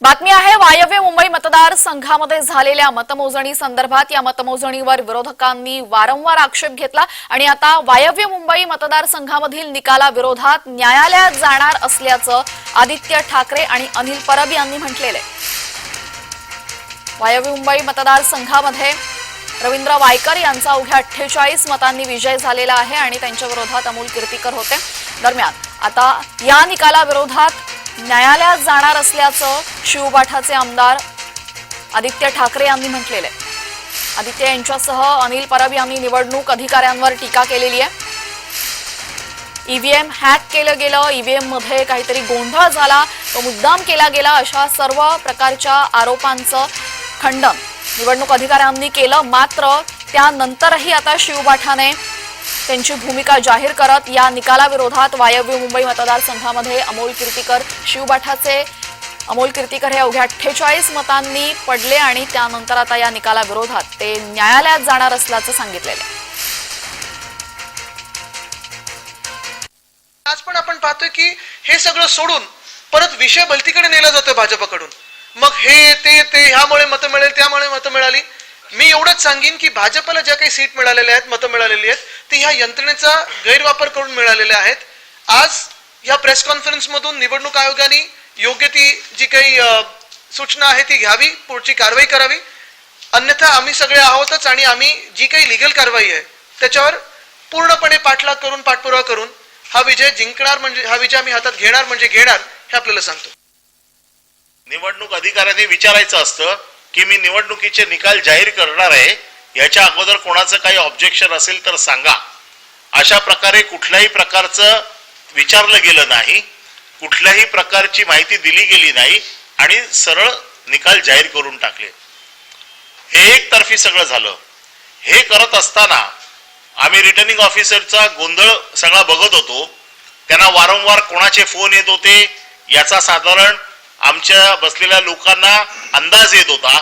बातमी आहे वायव्य मुंबई मतदारसंघामध्ये झालेल्या मतमोजणी संदर्भात या मतमोजणीवर विरोधकांनी वारंवार आक्षेप घेतला आणि आता वायव्य मुंबई मतदारसंघामधील निकालाविरोधात न्यायालयात जाणार असल्याचं आदित्य ठाकरे आणि अनिल परब यांनी म्हटलेलं आहे. वायव्य मुंबई मतदारसंघामध्ये रवींद्र वायकर यांचा अवघ्या अठ्ठेचाळीस मतांनी विजय झालेला आहे आणि त्यांच्या विरोधात अमोल कीर्तीकर होते. दरम्यान आता या निकालाविरोधात न्यायालयात जाणार असल्याचं शिवबाठाचे आमदार आदित्य ठाकरे यांनी म्हटलेलं आहे. आदित्य यांच्यासह अनिल परब यांनी निवडणूक अधिकाऱ्यांवर टीका केलेली आहे. ईव्हीएम हॅक केलं गेलं ईव्हीएममध्ये काहीतरी गोंधळ झाला तो मुद्दाम केला गेला अशा सर्व प्रकारच्या आरोपांचं खंडन निवडणूक अधिकाऱ्यांनी केलं. मात्र त्यानंतरही आता शिवबाठाने त्यांची भूमिका जाहीर करत या निकालाविरोधात वायव्य मुंबई मतदारसंघामध्ये अमोल कीर्तीकर शिवबाठाचे अमोल कीर्तीकर हे अवघ्या अठ्ठेचाळीस मतांनी पडले आणि त्यानंतर आता या निकालाविरोधात ते न्यायालयात जाणार असल्याचं सांगितलेलं आहे. आज पण आपण पाहतोय की हे सगळं सोडून परत विषय भलतीकडे नेला जातोय भाजपकडून. मग हे ते ते ह्यामुळे मतं मिळेल त्यामुळे मतं मिळाली. मी एवढंच सांगेन की भाजपला ज्या काही सीट मिळालेल्या आहेत मतं मिळालेली आहेत ती ह्या यंत्रणेचा गैरवापर करून मिळालेल्या आहेत. आज या प्रेस कॉन्फरन्स मधून निवडणूक आयोगाने योग्य ती जी काही सूचना आहे ती घ्यावी पुढची कारवाई करावी. अन्यथा आम्ही सगळे आहोतच आणि आम्ही जी काही लिगल कारवाई आहे त्याच्यावर पूर्णपणे पाठलाग करून पाठपुरावा करून हा विजय जिंकणार म्हणजे हा विजय आम्ही हातात घेणार म्हणजे घेणार हे आपल्याला सांगतो. निवडणूक अधिकाऱ्यांनी विचारायचं असतं की मी निवडणुकीचे निकाल जाहीर करणार आहे याच्या अगोदर कोणाचं काही ऑब्जेक्शन असेल तर सांगा. अशा प्रकारे कुठल्याही प्रकारचं विचारलं गेलं नाही कुठल्याही प्रकारची माहिती दिली गेली नाही आणि सरळ निकाल जाहीर करून टाकले. हे एकतर्फी सगळं झालं. हे करत असताना आम्ही रिटर्निंग ऑफिसरचा गोंधळ सगळा बघत होतो. त्यांना वारंवार कोणाचे फोन येत होते याचा साधारण आमच्या बसलेल्या लोकांना अंदाज येत होता.